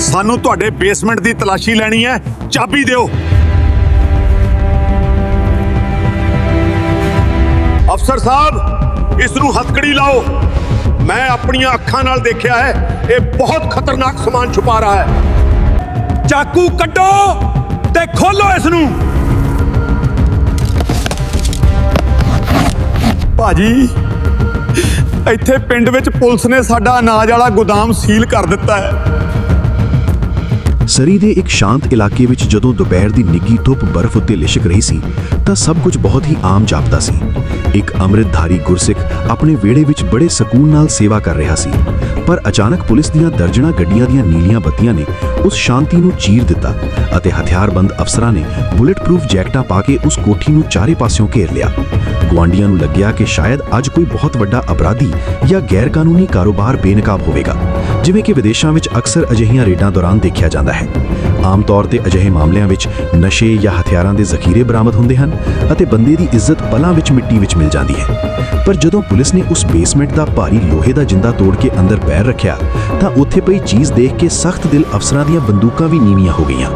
ਸਾਨੂੰ ਤੁਹਾਡੇ ਬੇਸਮੈਂਟ ਦੀ ਤਲਾਸ਼ੀ ਲੈਣੀ ਹੈ। ਚਾਬੀ ਦਿਓ। ਅਫਸਰ ਸਾਹਿਬ ਇਸ ਨੂੰ ਹੱਥਕੜੀ ਲਾਓ। ਮੈਂ ਆਪਣੀਆਂ ਅੱਖਾਂ ਨਾਲ ਦੇਖਿਆ ਹੈ। ਇਹ ਬਹੁਤ ਖਤਰਨਾਕ ਸਮਾਨ ਛੁਪਾ ਰਿਹਾ ਹੈ। ਚਾਕੂ ਕੱਢੋ ਤੇ ਖੋਲੋ ਇਸ ਨੂੰ ਭਾਜੀ, ਇੱਥੇ ਪਿੰਡ ਵਿੱਚ ਪੁਲਿਸ ਨੇ ਸਾਡਾ ਅਨਾਜ ਵਾਲਾ ਗੋਦਾਮ ਸੀਲ ਕਰ ਦਿੱਤਾ ਹੈ। ਸਰੀ ਦੇ ਇੱਕ ਸ਼ਾਂਤ ਇਲਾਕੇ ਵਿੱਚ ਜਦੋਂ ਦੁਪਹਿਰ ਦੀ ਨਿੱਗੀ ਧੁੱਪ ਬਰਫ਼ ਉੱਤੇ ਲਿਸ਼ਕ ਰਹੀ ਸੀ, ਤਾਂ ਸਭ ਕੁਝ ਬਹੁਤ ਹੀ ਆਮ ਜਾਪਦਾ ਸੀ। ਇੱਕ ਅੰਮ੍ਰਿਤਧਾਰੀ ਗੁਰਸਿੱਖ ਆਪਣੇ ਵਿਹੜੇ ਵਿੱਚ ਬੜੇ ਸਕੂਨ ਨਾਲ ਸੇਵਾ ਕਰ ਰਿਹਾ ਸੀ। ਪਰ ਅਚਾਨਕ ਪੁਲਿਸ ਦੀਆਂ ਦਰਜਨਾਂ ਗੱਡੀਆਂ ਦੀਆਂ ਨੀਲੀਆਂ ਬੱਤੀਆਂ ਨੇ ਉਸ ਸ਼ਾਂਤੀ ਨੂੰ ਚੀਰ ਦਿੱਤਾ ਅਤੇ ਹਥਿਆਰਬੰਦ ਅਫਸਰਾਂ ਨੇ ਬੁਲੇਟ ਪ੍ਰੂਫ ਜੈਕਟਾਂ ਪਾ ਕੇ ਉਸ ਕੋਠੀ ਨੂੰ ਚਾਰੇ ਪਾਸਿਓਂ ਘੇਰ ਲਿਆ। ਗੁਆਂਢੀਆਂ ਨੂੰ ਲੱਗਿਆ ਕਿ ਸ਼ਾਇਦ ਅੱਜ ਕੋਈ ਬਹੁਤ ਵੱਡਾ ਅਪਰਾਧੀ ਜਾਂ ਗੈਰਕਾਨੂੰਨੀ ਕਾਰੋਬਾਰ ਬੇਨਕਾਬ ਹੋਵੇਗਾ, ਜਿਵੇਂ ਕਿ ਵਿਦੇਸ਼ਾਂ ਵਿੱਚ ਅਕਸਰ ਅਜਿਹੀਆਂ ਰੇਡਾਂ ਦੌਰਾਨ ਦੇਖਿਆ ਜਾਂਦਾ ਹੈ। ਆਮ ਤੌਰ ਤੇ ਅਜਿਹੇ ਮਾਮਲਿਆਂ ਵਿੱਚ ਨਸ਼ੇ ਜਾਂ ਹਥਿਆਰਾਂ ਦੇ ਜ਼ਖੀਰੇ ਬਰਾਮਦ ਹੁੰਦੇ ਹਨ ਅਤੇ ਬੰਦੇ ਦੀ ਇੱਜ਼ਤ ਪਲਾਂ ਵਿੱਚ ਮਿੱਟੀ ਵਿੱਚ ਮਿਲ ਜਾਂਦੀ ਹੈ। ਪਰ ਜਦੋਂ ਪੁਲਿਸ ਨੇ ਉਸ ਬੇਸਮੈਂਟ ਦਾ ਭਾਰੀ ਲੋਹੇ ਦਾ ਜਿੰਦਾ ਤੋੜ ਕੇ ਅੰਦਰ ਪੈ ਪੈਰ ਰੱਖਿਆ, ਤਾਂ ਉੱਥੇ ਪਈ ਚੀਜ਼ ਦੇਖ ਕੇ ਸਖਤ ਦਿਲ ਅਫਸਰਾਂ ਦੀਆਂ ਬੰਦੂਕਾਂ ਵੀ ਨੀਵੀਆਂ ਹੋ ਗਈਆਂ।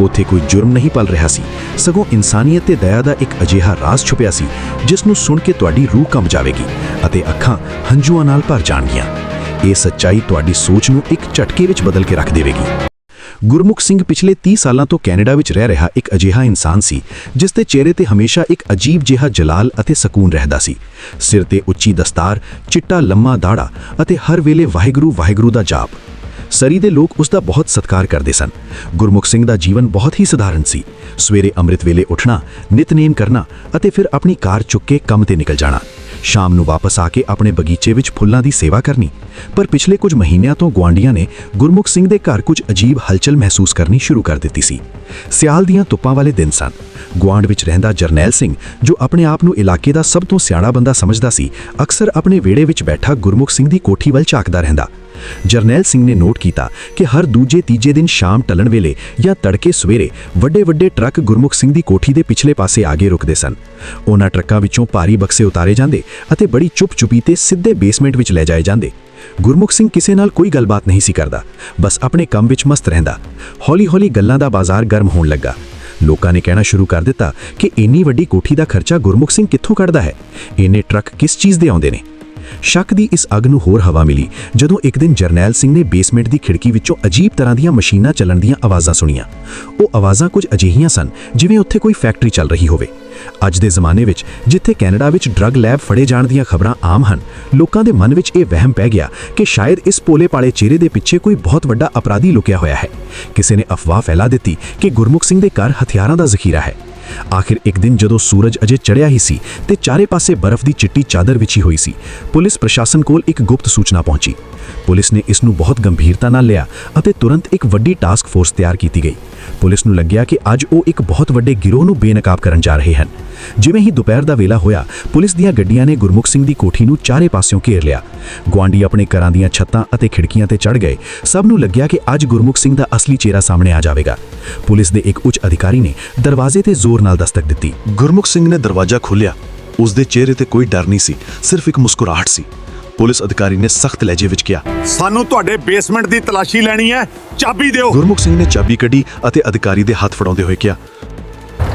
ਉੱਥੇ ਕੋਈ ਜੁਰਮ ਨਹੀਂ ਪਲ ਰਿਹਾ ਸੀ। ਸਗੋਂ ਇਨਸਾਨੀਅਤ ਤੇ ਦਇਆ ਦਾ ਇੱਕ ਅਜਿਹਾ ਰਾਜ਼ ਛੁਪਿਆ ਸੀ, ਜਿਸ ਨੂੰ ਸੁਣ ਕੇ ਤੁਹਾਡੀ ਰੂਹ ਕੰਬ ਜਾਵੇਗੀ ਅਤੇ ਅੱਖਾਂ ਹੰਝੂਆਂ ਨਾਲ ਭਰ ਜਾਣਗੀਆਂ। ਇਹ ਸੱਚਾਈ ਤੁਹਾਡੀ ਸੋਚ ਨੂੰ ਇੱਕ ਝਟਕੇ ਵਿੱਚ ਬਦਲ ਕੇ ਰੱਖ ਦੇਵੇਗੀ। ਗੁਰਮੁਖ ਸਿੰਘ ਪਿਛਲੇ 30 ਸਾਲਾਂ ਤੋਂ ਕੈਨੇਡਾ ਵਿੱਚ ਰਹਿ ਰਿਹਾ ਇੱਕ ਅਜਿਹਾ ਇਨਸਾਨ ਸੀ, ਜਿਸ ਦੇ ਚਿਹਰੇ ਤੇ ਹਮੇਸ਼ਾ ਇੱਕ ਅਜੀਬ ਜਿਹਾ ਜਲਾਲ ਅਤੇ ਸਕੂਨ ਰਹਿੰਦਾ ਸੀ। ਸਿਰ ਤੇ ਉੱਚੀ ਦਸਤਾਰ, ਚਿੱਟਾ ਲੰਮਾ ਦਾੜਾ ਅਤੇ ਹਰ ਵੇਲੇ ਵਾਹਿਗੁਰੂ ਵਾਹਿਗੁਰੂ ਦਾ ਜਾਪ। ਸਰੀ ਦੇ ਲੋਕ ਉਸ ਦਾ ਬਹੁਤ ਸਤਿਕਾਰ ਕਰਦੇ ਸਨ। ਗੁਰਮੁਖ ਸਿੰਘ ਦਾ ਜੀਵਨ ਬਹੁਤ ਹੀ ਸਧਾਰਨ ਸੀ। ਸਵੇਰੇ ਅੰਮ੍ਰਿਤ ਵੇਲੇ ਉੱਠਣਾ, ਨਿਤਨੇਮ ਕਰਨਾ ਅਤੇ ਫਿਰ ਆਪਣੀ ਕਾਰ ਚੁੱਕ ਕੇ ਕੰਮ ਤੇ ਨਿਕਲ ਜਾਣਾ। ਸ਼ਾਮ ਨੂੰ ਵਾਪਸ ਆ ਕੇ ਆਪਣੇ ਬਗੀਚੇ ਵਿੱਚ ਫੁੱਲਾਂ ਦੀ ਸੇਵਾ ਕਰਨੀ। ਪਰ ਪਿਛਲੇ ਕੁਝ ਮਹੀਨਿਆਂ ਤੋਂ ਗੁਆਂਢੀਆਂ ਨੇ ਗੁਰਮੁਖ ਸਿੰਘ ਦੇ ਘਰ ਕੁਝ ਅਜੀਬ ਹਲਚਲ ਮਹਿਸੂਸ ਕਰਨੀ ਸ਼ੁਰੂ ਕਰ ਦਿੱਤੀ ਸੀ। ਸਿਆਲ ਦੀਆਂ ਧੁੱਪਾਂ ਵਾਲੇ ਦਿਨ ਸਨ। ਗੁਆਂਢ ਵਿੱਚ ਰਹਿੰਦਾ ਜਰਨੈਲ ਸਿੰਘ, ਜੋ ਆਪਣੇ ਆਪ ਨੂੰ ਇਲਾਕੇ ਦਾ ਸਭ ਤੋਂ ਸਿਆਣਾ ਬੰਦਾ ਸਮਝਦਾ ਸੀ, ਅਕਸਰ ਆਪਣੇ ਵਿਹੜੇ ਵਿੱਚ ਬੈਠਾ ਗੁਰਮੁਖ ਸਿੰਘ ਦੀ ਕੋਠੀ ਵੱਲ ਝਾਕਦਾ ਰਹਿੰਦਾ। ਜਰਨੈਲ ਸਿੰਘ ਨੇ ਨੋਟ ਕੀਤਾ ਕਿ ਹਰ ਦੂਜੇ ਤੀਜੇ ਦਿਨ ਸ਼ਾਮ ਟਲਣ ਵੇਲੇ ਜਾਂ ਤੜਕੇ ਸਵੇਰੇ ਵੱਡੇ ਵੱਡੇ ਟਰੱਕ ਗੁਰਮੁਖ ਸਿੰਘ ਦੀ ਕੋਠੀ ਦੇ ਪਿਛਲੇ ਪਾਸੇ ਆ ਕੇ ਰੁਕਦੇ ਸਨ। ਉਹਨਾਂ ਟਰੱਕਾਂ ਵਿੱਚੋਂ ਭਾਰੀ ਬਕਸੇ ਉਤਾਰੇ ਜਾਂਦੇ ਅਤੇ ਬੜੀ ਚੁੱਪ-ਚੁਪੀ ਤੇ ਸਿੱਧੇ ਬੇਸਮੈਂਟ ਵਿੱਚ ਲੈ ਜਾਏ ਜਾਂਦੇ। ਗੁਰਮੁਖ ਸਿੰਘ ਕਿਸੇ ਨਾਲ ਕੋਈ ਗੱਲਬਾਤ ਨਹੀਂ ਸੀ ਕਰਦਾ। ਬਸ ਆਪਣੇ ਕੰਮ ਵਿੱਚ ਮਸਤ ਰਹਿੰਦਾ। ਹੌਲੀ-ਹੌਲੀ ਗੱਲਾਂ ਦਾ ਬਾਜ਼ਾਰ ਗਰਮ ਹੋਣ ਲੱਗਾ। ਲੋਕਾਂ ਨੇ ਕਹਿਣਾ ਸ਼ੁਰੂ ਕਰ ਦਿੱਤਾ ਕਿ ਇੰਨੀ ਵੱਡੀ ਕੋਠੀ ਦਾ ਖਰਚਾ ਗੁਰਮੁਖ ਸਿੰਘ ਕਿੱਥੋਂ ਕੱਢਦਾ ਹੈ? ਇੰਨੇ ਟਰੱਕ ਕਿਸ ਚੀਜ਼ ਦੇ ਆਉਂਦੇ ਨੇ? ਸ਼ੱਕ ਦੀ ਇਸ ਅੱਗ ਨੂੰ ਹੋਰ ਹਵਾ ਮਿਲੀ, ਜਦੋਂ ਇੱਕ ਦਿਨ ਜਰਨੈਲ ਸਿੰਘ ਨੇ ਬੇਸਮੈਂਟ ਦੀ ਖਿੜਕੀ ਵਿੱਚੋਂ ਅਜੀਬ ਤਰ੍ਹਾਂ ਦੀਆਂ ਮਸ਼ੀਨਾਂ ਚੱਲਣ ਦੀਆਂ ਆਵਾਜ਼ਾਂ ਸੁਣੀਆਂ। ਉਹ ਆਵਾਜ਼ਾਂ ਕੁਝ ਅਜਿਹੀਆਂ ਸਨ, ਜਿਵੇਂ ਉੱਥੇ ਕੋਈ ਫੈਕਟਰੀ ਚੱਲ ਰਹੀ ਹੋਵੇ। ਅੱਜ ਦੇ ਜ਼ਮਾਨੇ ਵਿੱਚ, ਜਿੱਥੇ ਕੈਨੇਡਾ ਵਿੱਚ ਡਰੱਗ ਲੈਬ ਫੜੇ ਜਾਣ ਦੀਆਂ ਖਬਰਾਂ ਆਮ ਹਨ, ਲੋਕਾਂ ਦੇ ਮਨ ਵਿੱਚ ਇਹ ਵਹਿਮ ਪੈ ਗਿਆ ਕਿ ਸ਼ਾਇਦ ਇਸ ਪੋਲੇ ਪਾਲੇ ਚਿਹਰੇ ਦੇ ਪਿੱਛੇ ਕੋਈ ਬਹੁਤ ਵੱਡਾ ਅਪਰਾਧੀ ਲੁਕਿਆ ਹੋਇਆ ਹੈ। ਕਿਸੇ ਨੇ ਅਫਵਾਹ ਫੈਲਾ ਦਿੱਤੀ ਕਿ ਗੁਰਮੁਖ ਸਿੰਘ ਦੇ ਘਰ ਹਥਿਆਰਾਂ ਦਾ ਜ਼ਖੀਰਾ ਹੈ। ਆਖਿਰ ਇੱਕ ਦਿਨ ਜਦੋਂ ਸੂਰਜ ਅਜੇ ਚੜਿਆ ਹੀ ਸੀ ਤੇ ਚਾਰੇ ਪਾਸੇ ਬਰਫ਼ ਦੀ ਚਿੱਟੀ ਚਾਦਰ ਵਿਛੀ ਹੋਈ ਸੀ, ਪੁਲਿਸ ਪ੍ਰਸ਼ਾਸਨ ਕੋਲ ਇੱਕ ਗੁਪਤ ਸੂਚਨਾ ਪਹੁੰਚੀ। ਪੁਲਿਸ ਨੇ ਇਸ ਨੂੰ ਬਹੁਤ ਗੰਭੀਰਤਾ ਨਾਲ ਲਿਆ ਅਤੇ ਤੁਰੰਤ ਇੱਕ ਵੱਡੀ ਟਾਸਕ ਫੋਰਸ ਤਿਆਰ ਕੀਤੀ ਗਈ। ਪੁਲਿਸ ਨੂੰ ਲੱਗਿਆ ਕਿ ਅੱਜ ਉਹ ਇੱਕ ਬਹੁਤ ਵੱਡੇ ਗਿਰੋਹ ਨੂੰ ਬੇਨਕਾਬ ਕਰਨ ਜਾ ਰਹੇ ਹਨ। ਜਿਵੇਂ ਹੀ ਦੁਪਹਿਰ ਦਾ ਵੇਲਾ ਹੋਇਆ, ਪੁਲਿਸ ਦੀਆਂ ਗੱਡੀਆਂ ਨੇ ਗੁਰਮੁਖ ਸਿੰਘ ਦੀ ਕੋਠੀ ਨੂੰ ਚਾਰੇ ਪਾਸਿਓਂ ਘੇਰ ਲਿਆ। ਗੁਆਂਢੀ ਆਪਣੇ ਘਰਾਂ ਦੀਆਂ ਛੱਤਾਂ ਅਤੇ ਖਿੜਕੀਆਂ ਤੇ ਚੜ੍ਹ ਗਏ। ਸਭ ਨੂੰ ਲੱਗਿਆ ਕਿ ਅੱਜ ਗੁਰਮੁਖ ਸਿੰਘ ਦਾ ਅਸਲੀ ਚਿਹਰਾ ਸਾਹਮਣੇ ਆ ਜਾਵੇਗਾ। ਪੁਲਿਸ ਦੇ ਇੱਕ ਉੱਚ ਅਧਿਕਾਰੀ ਨੇ ਦਰਵਾਜ਼ੇ ਤੇ ਜ਼ੋਰ ਨਾਲ ਦਸਤਕ ਦਿੱਤੀ। ਗੁਰਮੁਖ ਸਿੰਘ ਨੇ ਦਰਵਾਜ਼ਾ ਖੋਲ੍ਹਿਆ। ਉਸ ਦੇ ਚਿਹਰੇ ਤੇ ਕੋਈ ਡਰ ਨਹੀਂ ਸੀ, ਸਿਰਫ ਇੱਕ ਮੁਸਕਰਾਹਟ ਸੀ। ਪੁਲਿਸ ਅਧਿਕਾਰੀ ਨੇ ਸਖਤ ਲਹਿਜੇ ਵਿੱਚ ਕਿਹਾ। ਸਾਨੂੰ ਤੁਹਾਡੇ ਬੇਸਮੈਂਟ ਦੀ ਤਲਾਸ਼ੀ ਲੈਣੀ ਹੈ। ਚਾਬੀ ਦਿਓ। ਗੁਰਮੁਖ ਸਿੰਘ ਨੇ ਚਾਬੀ ਕੱਢੀ ਅਤੇ ਅਧਿਕਾਰੀ ਦੇ ਹੱਥ ਫੜਾਉਂਦੇ ਹੋਏ ਕਿਹਾ।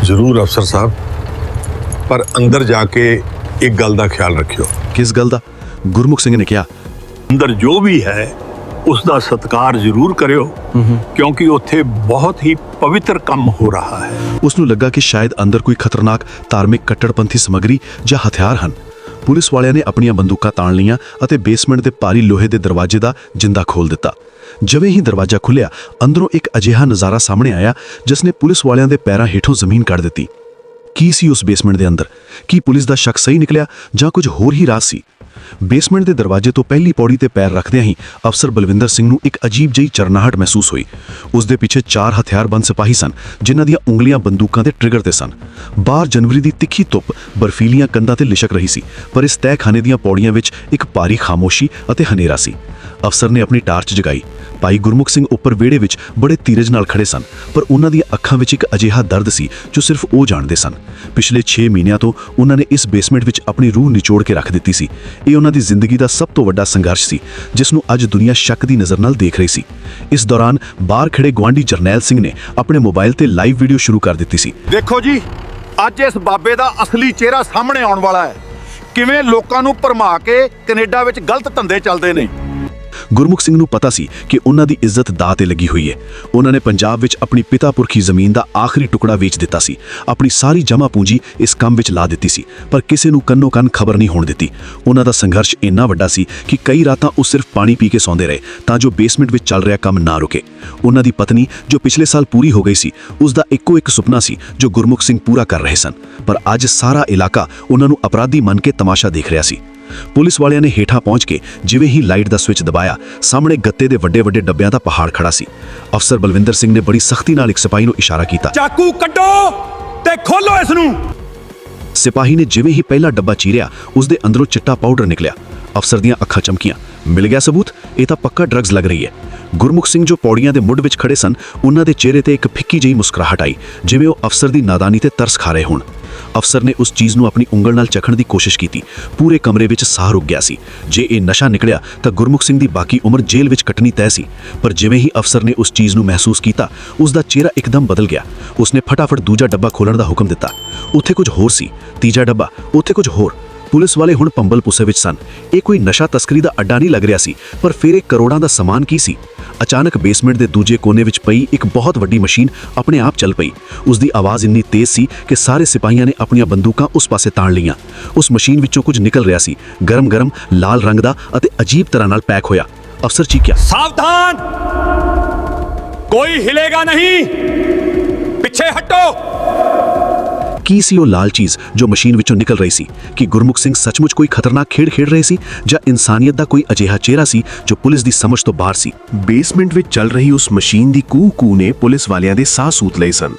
ਜ਼ਰੂਰ ਅਫਸਰ ਸਾਹਿਬ। ਪਰ ਅੰਦਰ ਜਾ ਕੇ ਇੱਕ ਗੱਲ ਦਾ ਖਿਆਲ ਰੱਖਿਓ। ਕਿਸ ਗੱਲ ਦਾ? ਗੁਰਮੁਖ ਸਿੰਘ ਨੇ ਕਿਹਾ। ਅੰਦਰ ਜੋ ਵੀ ਹੈ ਉਸ ਦਾ ਸਤਿਕਾਰ ਜ਼ਰੂਰ ਕਰਿਓ ਕਿਉਂਕਿ ਉੱਥੇ ਬਹੁਤ ਹੀ ਪਵਿੱਤਰ ਕੰਮ ਹੋ ਰਿਹਾ ਹੈ। ਉਸ ਨੂੰ ਲੱਗਾ ਕਿ ਸ਼ਾਇਦ ਅੰਦਰ ਕੋਈ ਖਤਰਨਾਕ ਧਾਰਮਿਕ ਕੱਟੜਪੰਥੀ ਸਮੱਗਰੀ ਜਾਂ ਹਥਿਆਰ ਹਨ। ਪੁਲਿਸ ਵਾਲਿਆਂ ਨੇ ਆਪਣੀਆਂ ਬੰਦੂਕਾਂ ਤਾਣ ਲਈਆਂ ਅਤੇ ਬੇਸਮੈਂਟ ਦੇ ਭਾਰੀ ਲੋਹੇ ਦੇ ਦਰਵਾਜ਼ੇ ਦਾ ਜਿੰਦਾ ਖੋਲ ਦਿੱਤਾ। ਜਿਵੇਂ ਹੀ ਦਰਵਾਜ਼ਾ ਖੁੱਲਿਆ ਅੰਦਰੋਂ ਇੱਕ ਅਜਿਹਾ ਨਜ਼ਾਰਾ ਸਾਹਮਣੇ ਆਇਆ ਜਿਸ ਨੇ ਪੁਲਿਸ ਵਾਲਿਆਂ ਦੇ ਪੈਰਾਂ ਹੇਠੋਂ ਜ਼ਮੀਨ ਕੱਢ ਦਿੱਤੀ। ਕੀ ਸੀ ਉਸ ਬੇਸਮੈਂਟ ਦੇ ਅੰਦਰ? ਕੀ ਪੁਲਿਸ ਦਾ ਸ਼ੱਕ ਸਹੀ ਨਿਕਲਿਆ ਜਾਂ ਕੁਝ ਹੋਰ ਹੀ ਰਾਜ਼ ਸੀ? ਬੇਸਮੈਂਟ ਦੇ ਦਰਵਾਜ਼ੇ ਤੋਂ ਪਹਿਲੀ ਪੌੜੀ ਤੇ ਪੈਰ ਰੱਖਦਿਆਂ ਹੀ ਅਫਸਰ ਬਲਵਿੰਦਰ ਸਿੰਘ ਨੂੰ ਇੱਕ ਅਜੀਬ ਜਿਹੀ ਚਰਨਾਹਟ ਮਹਿਸੂਸ ਹੋਈ। ਉਸ ਦੇ ਪਿੱਛੇ ਚਾਰ ਹਥਿਆਰਬੰਦ ਸਿਪਾਹੀ ਸਨ, ਜਿਨ੍ਹਾਂ ਦੀਆਂ ਉਂਗਲੀਆਂ ਬੰਦੂਕਾਂ ਦੇ ਟ੍ਰਿਗਰ ਤੇ ਸਨ। ਬਾਹਰ ਜਨਵਰੀ ਦੀ ਤਿੱਖੀ ਧੁੱਪ ਬਰਫੀਲੀਆਂ ਕੰਧਾਂ ਤੇ ਲਿਸ਼ਕ ਰਹੀ ਸੀ, ਪਰ ਇਸ ਤਹਿਖਾਨੇ ਦੀਆਂ ਪੌੜੀਆਂ ਵਿੱਚ ਇੱਕ ਭਾਰੀ ਖਾਮੋਸ਼ੀ ਅਤੇ ਹਨੇਰਾ ਸੀ। ਅਫਸਰ ਨੇ ਆਪਣੀ ਟਾਰਚ ਜਗਾਈ। ਭਾਈ ਗੁਰਮੁਖ ਸਿੰਘ ਉੱਪਰ ਵਿਹੜੇ ਵਿੱਚ ਬੜੇ ਧੀਰਜ ਨਾਲ ਖੜੇ ਸਨ, ਪਰ ਉਹਨਾਂ ਦੀਆਂ ਅੱਖਾਂ ਵਿੱਚ ਇੱਕ ਅਜਿਹਾ ਦਰਦ ਸੀ ਜੋ ਸਿਰਫ ਉਹ ਜਾਣਦੇ ਸਨ। ਪਿਛਲੇ 6 ਮਹੀਨਿਆਂ ਤੋਂ ਉਹਨਾਂ ਨੇ ਇਸ ਬੇਸਮੈਂਟ ਵਿੱਚ ਆਪਣੀ ਰੂਹ ਨਿਚੋੜ ਕੇ ਰੱਖ ਦਿੱਤੀ ਸੀ। ਇਹ ਉਹਨਾਂ ਦੀ ਜ਼ਿੰਦਗੀ ਦਾ ਸਭ ਤੋਂ ਵੱਡਾ ਸੰਘਰਸ਼ ਸੀ, ਜਿਸ ਨੂੰ ਅੱਜ ਦੁਨੀਆ ਸ਼ੱਕ ਦੀ ਨਜ਼ਰ ਨਾਲ ਦੇਖ ਰਹੀ ਸੀ। ਇਸ ਦੌਰਾਨ ਬਾਹਰ ਖੜੇ ਗਵਾਂਢੀ ਜਰਨੈਲ ਸਿੰਘ ਨੇ ਆਪਣੇ ਮੋਬਾਈਲ ਤੇ ਲਾਈਵ ਵੀਡੀਓ ਸ਼ੁਰੂ ਕਰ ਦਿੱਤੀ ਸੀ। ਦੇਖੋ ਜੀ, ਅੱਜ ਇਸ ਬਾਬੇ ਦਾ ਅਸਲੀ ਚਿਹਰਾ ਸਾਹਮਣੇ ਆਉਣ ਵਾਲਾ ਹੈ। ਕਿਵੇਂ ਲੋਕਾਂ ਨੂੰ ਭਰਮਾ ਕੇ ਕੈਨੇਡਾ ਵਿੱਚ ਗਲਤ ਧੰਦੇ ਚੱਲਦੇ ਨੇ। ਗੁਰਮੁਖ ਸਿੰਘ ਨੂੰ ਪਤਾ ਸੀ ਕਿ ਉਹਨਾਂ ਦੀ ਇੱਜ਼ਤ ਦਾਅ ਤੇ ਲੱਗੀ ਹੋਈ ਹੈ। ਉਹਨਾਂ ਨੇ ਪੰਜਾਬ ਵਿੱਚ ਆਪਣੀ ਪਿਤਾ ਪੁਰਖੀ ਜ਼ਮੀਨ ਦਾ ਆਖਰੀ ਟੁਕੜਾ ਵੇਚ ਦਿੱਤਾ ਸੀ। ਆਪਣੀ ਸਾਰੀ ਜਮ੍ਹਾਂ ਪੂੰਜੀ ਇਸ ਕੰਮ ਵਿੱਚ ਲਾ ਦਿੱਤੀ ਸੀ, ਪਰ ਕਿਸੇ ਨੂੰ ਕੰਨੋ ਕੰਨ ਖਬਰ ਨਹੀਂ ਹੋਣ ਦਿੱਤੀ। ਉਹਨਾਂ ਦਾ ਸੰਘਰਸ਼ ਇੰਨਾ ਵੱਡਾ ਸੀ ਕਿ ਕਈ ਰਾਤਾਂ ਉਹ ਸਿਰਫ ਪਾਣੀ ਪੀ ਕੇ ਸੌਂਦੇ ਰਹੇ, ਤਾਂ ਜੋ ਬੇਸਮੈਂਟ ਵਿੱਚ ਚੱਲ ਰਿਹਾ ਕੰਮ ਨਾ ਰੁਕੇ। ਉਹਨਾਂ ਦੀ ਪਤਨੀ, ਜੋ ਪਿਛਲੇ ਸਾਲ ਪੂਰੀ ਹੋ ਗਈ ਸੀ, ਉਸ ਦਾ ਇੱਕੋ ਇੱਕ ਸੁਪਨਾ ਸੀ, ਜੋ ਗੁਰਮੁਖ ਸਿੰਘ ਪੂਰਾ ਕਰ ਰਹੇ ਸਨ। ਪਰ ਅੱਜ ਸਾਰਾ ਇਲਾਕਾ ਉਹਨਾਂ ਨੂੰ ਅਪਰਾਧੀ ਮੰਨ ਕੇ ਤਮਾਸ਼ਾ ਦੇਖ ਰਿਹਾ ਸੀ। ਪੁਲਿਸ ਵਾਲਿਆਂ ਨੇ ਹੇਠਾਂ ਪਹੁੰਚ ਕੇ ਜਿਵੇਂ ਹੀ ਲਾਈਟ ਦਾ ਸਵਿਚ ਦਬਾਇਆ ਸਾਹਮਣੇ ਗੱਤੇ ਦੇ ਵੱਡੇ ਵੱਡੇ ਡੱਬਿਆਂ ਦਾ ਪਹਾੜ ਖੜਾ ਸੀ। ਅਫਸਰ ਬਲਵਿੰਦਰ ਸਿੰਘ ਨੇ ਬੜੀ ਸਖਤੀ ਨਾਲ ਇੱਕ ਸਿਪਾਹੀ ਨੂੰ ਇਸ਼ਾਰਾ ਕੀਤਾ। ਚਾਕੂ ਕੱਢੋ ਤੇ ਖੋਲੋ ਇਸ ਨੂੰ ਸਿਪਾਹੀ ਨੇ ਜਿਵੇਂ ਹੀ ਪਹਿਲਾ ਡੱਬਾ ਚੀਰਿਆ ਉਸ ਦੇ ਅੰਦਰੋਂ ਚਿੱਟਾ ਪਾਊਡਰ ਨਿਕਲਿਆ। ਅਫਸਰ ਦੀਆਂ ਅੱਖਾਂ ਚਮਕੀਆਂ। ਮਿਲ ਗਿਆ ਸਬੂਤ? ਇਹ ਤਾਂ ਪੱਕਾ ਡਰੱਗਸ ਲੱਗ ਰਹੀ ਹੈ। ਗੁਰਮੁਖ ਸਿੰਘ ਜੋ ਪੌੜੀਆਂ ਦੇ ਮੁੱਢ ਵਿੱਚ ਖੜੇ ਸਨ ਉਹਨਾਂ ਦੇ ਚਿਹਰੇ ਤੇ ਇੱਕ ਫਿੱਕੀ ਜਿਹੀ ਮੁਸਕਰਾਹਟ ਆਈ ਜਿਵੇਂ ਉਹ ਅਫਸਰ ਦੀ ਨਾਦਾਨੀ ਤੇ ਤਰਸ ਖਾ ਰਹੇ ਹੋਣ। ਅਫਸਰ ਨੇ ਉਸ ਚੀਜ਼ ਨੂੰ ਆਪਣੀ ਉਂਗਲ ਨਾਲ ਚਖਣ ਦੀ ਕੋਸ਼ਿਸ਼ ਕੀਤੀ। ਪੂਰੇ ਕਮਰੇ ਵਿੱਚ ਸਾਹ ਰੁਕ ਗਿਆ ਸੀ। ਜੇ ਇਹ ਨਸ਼ਾ ਨਿਕਲਿਆ, ਤਾਂ ਗੁਰਮੁਖ ਸਿੰਘ ਦੀ ਬਾਕੀ ਉਮਰ ਜੇਲ੍ਹ ਵਿੱਚ ਕੱਟਣੀ ਤੈਅ ਸੀ। ਪਰ ਜਿਵੇਂ ਹੀ ਅਫਸਰ ਨੇ ਉਸ ਚੀਜ਼ ਨੂੰ ਮਹਿਸੂਸ ਕੀਤਾ, ਉਸ ਦਾ ਚਿਹਰਾ ਇੱਕਦਮ ਬਦਲ ਗਿਆ। ਉਸਨੇ ਫਟਾਫਟ ਦੂਜਾ ਡੱਬਾ ਖੋਲਣ ਦਾ ਹੁਕਮ ਦਿੱਤਾ। ਉੱਥੇ ਕੁਝ ਹੋਰ ਸੀ। ਤੀਜਾ ਡੱਬਾ, ਉੱਥੇ ਕੁਝ ਹੋਰ। ਪੁਲਿਸ ਵਾਲੇ ਹੁਣ ਪੰਬਲ ਪੁੱਸੇ ਵਿੱਚ ਸਨ। ਇਹ ਕੋਈ ਨਸ਼ਾ ਤਸਕਰੀ ਦਾ ਅੱਡਾ ਨਹੀਂ ਲੱਗ ਰਿਹਾ ਸੀ, ਪਰ ਫਿਰ ਇਹ ਕਰੋੜਾਂ ਦਾ ਸਮਾਨ ਕੀ ਸੀ? ਅਚਾਨਕ ਬੇਸਮੈਂਟ ਦੇ ਦੂਜੇ ਕੋਨੇ ਵਿੱਚ ਪਈ ਇੱਕ ਬਹੁਤ ਵੱਡੀ ਮਸ਼ੀਨ ਆਪਣੇ ਆਪ ਚੱਲ ਪਈ। ਉਸ ਦੀ ਆਵਾਜ਼ ਇੰਨੀ ਤੇਜ਼ ਸੀ ਕਿ ਸਾਰੇ ਸਿਪਾਹੀਆਂ ਨੇ ਆਪਣੀਆਂ ਬੰਦੂਕਾਂ ਉਸ ਪਾਸੇ ਤਾਣ ਲਈਆਂ। ਉਸ ਮਸ਼ੀਨ ਵਿੱਚੋਂ ਕੁਝ ਨਿਕਲ ਰਿਹਾ ਸੀ। ਗਰਮ-ਗਰਮ, ਲਾਲ ਰੰਗ ਦਾ ਅਤੇ ਅਜੀਬ ਤਰ੍ਹਾਂ ਨਾਲ ਪੈਕ ਹੋਇਆ। ਅਫਸਰ ਚੀਕਿਆ ਸਾਵਧਾਨ! ਕੋਈ ਹਿਲੇਗਾ ਨਹੀਂ! ਪਿੱਛੇ ਹਟੋ! ਕੀ ਸੀ ਉਹ ਲਾਲ ਚੀਜ਼ ਜੋ ਮਸ਼ੀਨ ਵਿੱਚੋਂ ਨਿਕਲ ਰਹੀ ਸੀ? ਕਿ ਗੁਰਮੁਖ ਸਿੰਘ ਸੱਚਮੁੱਚ ਕੋਈ ਖਤਰਨਾਕ ਖੇਡ ਖੇਡ ਰਹੇ ਸੀ? ਜਾਂ ਇਨਸਾਨੀਅਤ ਦਾ ਕੋਈ ਅਜਿਹਾ ਚਿਹਰਾ ਸੀ ਜੋ ਪੁਲਿਸ ਦੀ ਸਮਝ ਤੋਂ ਬਾਹਰ ਸੀ? ਬੇਸਮੈਂਟ ਵਿੱਚ ਚੱਲ ਰਹੀ ਉਸ ਮਸ਼ੀਨ ਦੀ ਕੂ ਕੂ ਨੇ ਪੁਲਿਸ ਵਾਲਿਆਂ ਦੇ ਸਾਹ ਸੂਤ ਲਏ ਸਨ।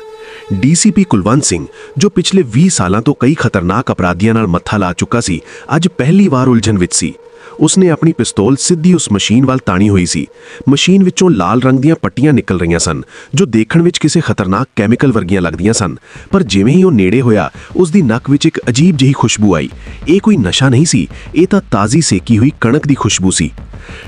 ਡੀਸੀਪੀ ਕੁਲਵੰਤ ਸਿੰਘ, ਜੋ ਪਿਛਲੇ 20 ਸਾਲਾਂ ਤੋਂ ਕਈ ਖਤਰਨਾਕ ਅਪਰਾਧੀਆਂ ਨਾਲ ਮੱਥਾ ਲਾ ਚੁੱਕਾ ਸੀ, ਅੱਜ ਪਹਿਲੀ ਵਾਰ ਉਲਝਣ ਵਿੱਚ ਸੀ। ਉਸਨੇ ਆਪਣੀ ਪਿਸਤੌਲ ਸਿੱਧੀ ਉਸ ਮਸ਼ੀਨ ਵੱਲ ਤਾਣੀ ਹੋਈ ਸੀ। ਮਸ਼ੀਨ ਵਿੱਚੋਂ ਲਾਲ ਰੰਗ ਦੀਆਂ ਪੱਟੀਆਂ ਨਿਕਲ ਰਹੀਆਂ ਸਨ ਜੋ ਦੇਖਣ ਵਿੱਚ ਕਿਸੇ ਖਤਰਨਾਕ ਕੈਮੀਕਲ ਵਰਗੀਆਂ ਲੱਗਦੀਆਂ ਸਨ। ਪਰ ਜਿਵੇਂ ਹੀ ਉਹ ਨੇੜੇ ਹੋਇਆ ਉਸ ਦੀ ਨੱਕ ਵਿੱਚ ਇੱਕ ਅਜੀਬ ਜਿਹੀ ਖੁਸ਼ਬੂ ਆਈ। ਇਹ ਕੋਈ ਨਸ਼ਾ ਨਹੀਂ ਸੀ ਇਹ ਤਾਂ ਤਾਜ਼ੀ ਸੇਕੀ ਹੋਈ ਕਣਕ ਦੀ ਖੁਸ਼ਬੂ ਸੀ।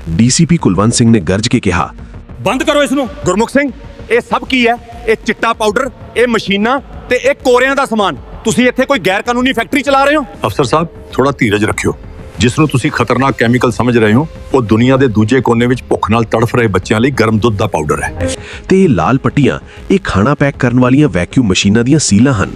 ਡੀਸੀਪੀ ਕੁਲਵੰਤ ਸਿੰਘ ਨੇ ਗਰਜ ਕੇ ਕਿਹਾ ਬੰਦ ਕਰੋ ਇਸ ਨੂੰ ਗੁਰਮੁਖ ਸਿੰਘ ਇਹ ਸਭ ਕੀ ਹੈ? ਇਹ ਚਿੱਟਾ ਪਾਊਡਰ ਇਹ ਮਸ਼ੀਨਾਂ ਤੇ ਇਹ ਕੋਰਿਆਂ ਦਾ ਸਮਾਨ। ਤੁਸੀਂ ਇੱਥੇ ਕੋਈ ਗੈਰ ਕਾਨੂੰਨੀ ਫੈਕਟਰੀ ਚਲਾ ਰਹੇ ਹੋ? ਅਫਸਰ ਸਾਹਿਬ ਥੋੜਾ ਧੀਰਜ ਰੱਖਿਓ। ਜਿਸ ਨੂੰ ਤੁਸੀਂ ਖਤਰਨਾਕ ਕੈਮੀਕਲ ਸਮਝ ਰਹੇ ਹੋ, ਉਹ ਦੁਨੀਆ ਦੇ ਦੂਜੇ ਕੋਨੇ ਵਿੱਚ ਭੁੱਖ ਨਾਲ ਤੜਫ ਰਹੇ ਬੱਚਿਆਂ ਲਈ ਗਰਮ ਦੁੱਧ ਦਾ ਪਾਊਡਰ ਹੈ। ਤੇ ਇਹ ਲਾਲ ਪੱਟੀਆਂ, ਇਹ ਖਾਣਾ ਪੈਕ ਕਰਨ ਵਾਲੀਆਂ ਵੈਕਿਊਮ ਮਸ਼ੀਨਾਂ ਦੀਆਂ ਸੀਲਾਂ ਹਨ।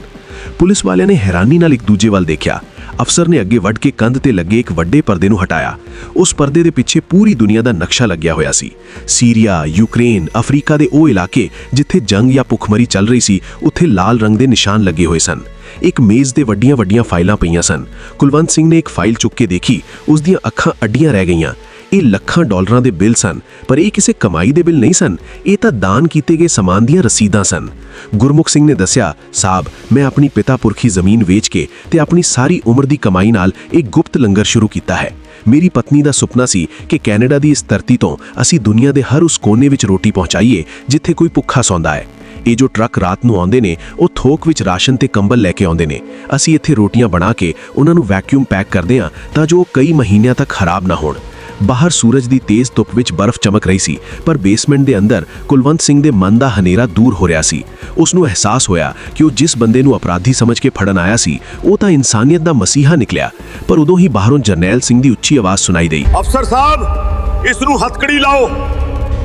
ਪੁਲਿਸ ਵਾਲਿਆਂ ਨੇ ਹੈਰਾਨੀ ਨਾਲ ਇੱਕ ਦੂਜੇ ਵੱਲ ਦੇਖਿਆ। ਅਫਸਰ ਨੇ ਅੱਗੇ ਵੱਢ ਕੇ ਕੰਧ ਤੇ ਲੱਗੇ ਇੱਕ ਵੱਡੇ ਪਰਦੇ ਨੂੰ ਹਟਾਇਆ। ਉਸ ਪਰਦੇ ਦੇ ਪਿੱਛੇ ਪੂਰੀ ਦੁਨੀਆ ਦਾ ਨਕਸ਼ਾ ਲੱਗਿਆ ਹੋਇਆ ਸੀ। ਸੀਰੀਆ, ਯੂਕਰੇਨ, ਅਫਰੀਕਾ ਦੇ ਉਹ ਇਲਾਕੇ ਜਿੱਥੇ ਜੰਗ ਜਾਂ ਭੁੱਖਮਰੀ ਚੱਲ ਰਹੀ ਸੀ, ਉੱਥੇ ਲਾਲ ਰੰਗ ਦੇ ਨਿਸ਼ਾਨ ਲੱਗੇ ਹੋਏ ਸਨ। ਇੱਕ ਮੇਜ਼ ਦੇ ਵੱਡੀਆਂ ਵੱਡੀਆਂ ਫਾਈਲਾਂ ਪਈਆਂ ਸਨ। ਕੁਲਵੰਤ ਸਿੰਘ ਨੇ ਇੱਕ ਫਾਈਲ ਚੁੱਕ ਕੇ ਦੇਖੀ। ਉਸ ਦੀਆਂ ਅੱਖਾਂ ਅੱਡੀਆਂ ਰਹਿ ਗਈਆਂ। ਇਹ ਲੱਖਾਂ ਡਾਲਰਾਂ ਦੇ ਬਿੱਲ ਸਨ, ਪਰ ਇਹ ਕਿਸੇ ਕਮਾਈ ਦੇ ਬਿੱਲ ਨਹੀਂ ਸਨ। ਇਹ ਤਾਂ ਦਾਨ ਕੀਤੇ ਗਏ ਸਮਾਨ ਦੀਆਂ ਰਸੀਦਾਂ ਸਨ। ਗੁਰਮੁਖ ਸਿੰਘ ਨੇ ਦੱਸਿਆ, ਸਾਬ, ਮੈਂ ਆਪਣੀ ਪਿਤਾ ਪੁਰਖੀ ਜ਼ਮੀਨ ਵੇਚ ਕੇ ਤੇ ਆਪਣੀ ਸਾਰੀ ਉਮਰ ਦੀ ਕਮਾਈ ਨਾਲ ਇੱਕ ਗੁਪਤ ਲੰਗਰ ਸ਼ੁਰੂ ਕੀਤਾ ਹੈ। ਮੇਰੀ ਪਤਨੀ ਦਾ ਸੁਪਨਾ ਸੀ ਕਿ ਕੈਨੇਡਾ ਦੀ ਇਸ ਧਰਤੀ ਤੋਂ ਅਸੀਂ ਦੁਨੀਆ ਦੇ ਹਰ ਉਸ ਕੋਨੇ ਵਿੱਚ ਰੋਟੀ ਪਹੁੰਚਾਈਏ ਜਿੱਥੇ ਕੋਈ ਭੁੱਖਾ ਸੌਂਦਾ ਹੈ। ਇਹ ਜੋ ਟਰੱਕ ਰਾਤ ਨੂੰ ਆਉਂਦੇ ਨੇ, ਉਹ ਥੋਕ ਵਿੱਚ ਰਾਸ਼ਨ ਤੇ ਕੰਬਲ ਲੈ ਕੇ ਆਉਂਦੇ ਨੇ। ਅਸੀਂ ਇੱਥੇ ਰੋਟੀਆਂ ਬਣਾ ਕੇ ਉਹਨਾਂ ਨੂੰ ਵੈਕਿਊਮ ਪੈਕ ਕਰਦੇ ਹਾਂ ਤਾਂ ਜੋ ਉਹ ਕਈ ਮਹੀਨਿਆਂ ਤੱਕ ਖਰਾਬ ਨਾ ਹੋਣ। ਬਾਹਰ ਸੂਰਜ ਦੀ ਤੇਜ਼ ਧੁੱਪ ਵਿੱਚ ਬਰਫ਼ ਚਮਕ ਰਹੀ ਸੀ, ਪਰ ਬੇਸਮੈਂਟ ਦੇ ਅੰਦਰ ਕੁਲਵੰਤ ਸਿੰਘ ਦੇ ਮਨ ਦਾ ਹਨੇਰਾ ਦੂਰ ਹੋ ਰਿਹਾ ਸੀ। ਉਸ ਨੂੰ ਅਹਿਸਾਸ ਹੋਇਆ ਕਿ ਉਹ ਜਿਸ ਬੰਦੇ ਨੂੰ ਅਪਰਾਧੀ ਸਮਝ ਕੇ ਫੜਨ ਆਇਆ ਸੀ, ਉਹ ਤਾਂ ਇਨਸਾਨੀਅਤ ਦਾ ਮਸੀਹਾ ਨਿਕਲਿਆ, ਪਰ ਉਦੋਂ ਹੀ ਬਾਹਰੋਂ ਜਰਨੈਲ ਸਿੰਘ ਦੀ ਉੱਚੀ ਆਵਾਜ਼ ਸੁਣਾਈ ਦੇਈ ਅਫਸਰ ਸਾਹਿਬ ਇਸ ਨੂੰ ਹੱਥਕੜੀ ਲਾਓ।